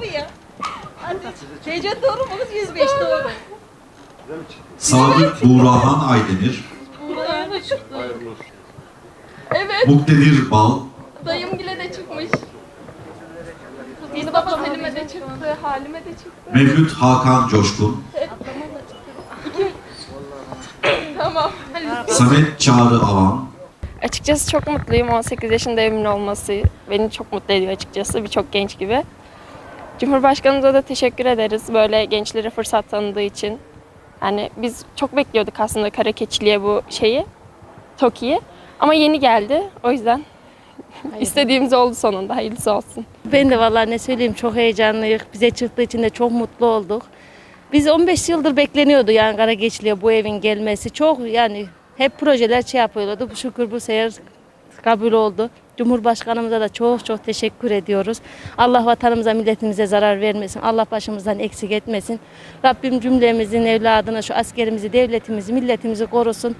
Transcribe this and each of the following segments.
Bu ya. TC doğru mu? kız? 105 doğru. Sadık Buğrahan Aydemir, Buradan da çıktı. Evet, Muktedir Bal, dayım bile de çıkmış. Mustafa Selim'e de çıktı, Halime de çıktı. Mevlüt Hakan Coşkun, Tamam. Samet Çağrı Avan, Açıkçası çok mutluyum. 18 yaşında evimin olması beni çok mutlu ediyor açıkçası. Birçok genç gibi. Cumhurbaşkanımıza da teşekkür ederiz böyle gençlere fırsat tanıdığı için. Yani biz çok bekliyorduk aslında kara keçiliğe bu şeyi, TOKİ'yi. Ama yeni geldi. O yüzden istediğimiz oldu sonunda. Hayırlısı olsun. Ben de vallahi ne söyleyeyim çok heyecanlıyız. Bize çıktığı için de çok mutlu olduk. Biz 15 yıldır bekleniyordu yani Karageçli'ye bu evin gelmesi. Çok yani hep projeler şey yapıyordu. Bu şükür bu sefer kabul oldu. Cumhurbaşkanımıza da çok çok teşekkür ediyoruz. Allah vatanımıza, milletimize zarar vermesin. Allah başımızdan eksik etmesin. Rabbim cümlemizin evladına şu askerimizi, devletimizi, milletimizi korusun.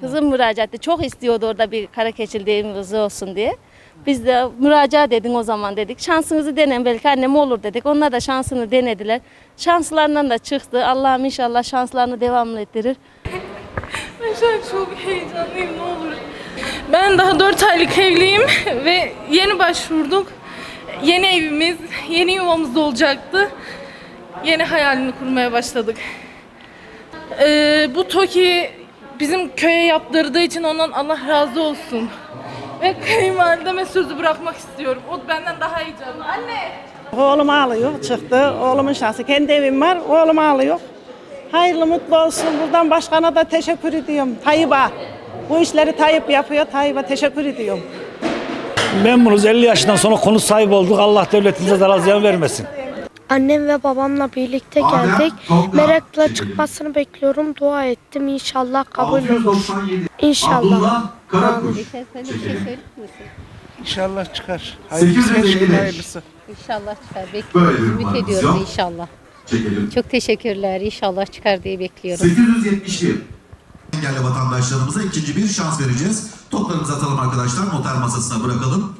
Kızım müracaat etti. Çok istiyordu orada bir Karakeçil'de evin kızı olsun diye. Biz de müracaat edin o zaman dedik. Şansınızı deneyin belki annem olur dedik. Onlar da şansını denediler. Şanslarından da çıktı. Allah'ım inşallah şanslarını devamlı ettirir. An çok heyecanlıyım ne olur. Ben daha 4 aylık evliyim ve yeni başvurduk. Yeni evimiz, yeni yuvamız olacaktı. Yeni hayalini kurmaya başladık. Ee, bu TOKİ bizim köye yaptırdığı için ondan Allah razı olsun. Ve kayınvalideme sözü bırakmak istiyorum. O benden daha heyecanlı. Anne! Oğlum ağlıyor çıktı. Oğlumun şansı. Kendi evim var. Oğlum ağlıyor. Hayırlı mutlu olsun. Buradan başkana da teşekkür ediyorum. Tayyip'a. Bu işleri Tayyip yapıyor. Tayyip'e teşekkür ediyorum. Memnunuz 50 yaşından sonra konut sahibi olduk. Allah devletimize zarar ziyan vermesin. Annem ve babamla birlikte geldik. Merakla çıkmasını bekliyorum. Dua ettim. İnşallah kabul olur. 697, İnşallah. Karakuş, çekelim. İnşallah çıkar. 850. hayırlısı. İnşallah çıkar. Böyle Bekliyoruz. bir Ümit ediyoruz inşallah. Çekelim. Çok teşekkürler. İnşallah çıkar diye bekliyoruz. 871. Engelli vatandaşlarımıza ikinci bir şans vereceğiz. Toplarımızı atalım arkadaşlar. Noter masasına bırakalım.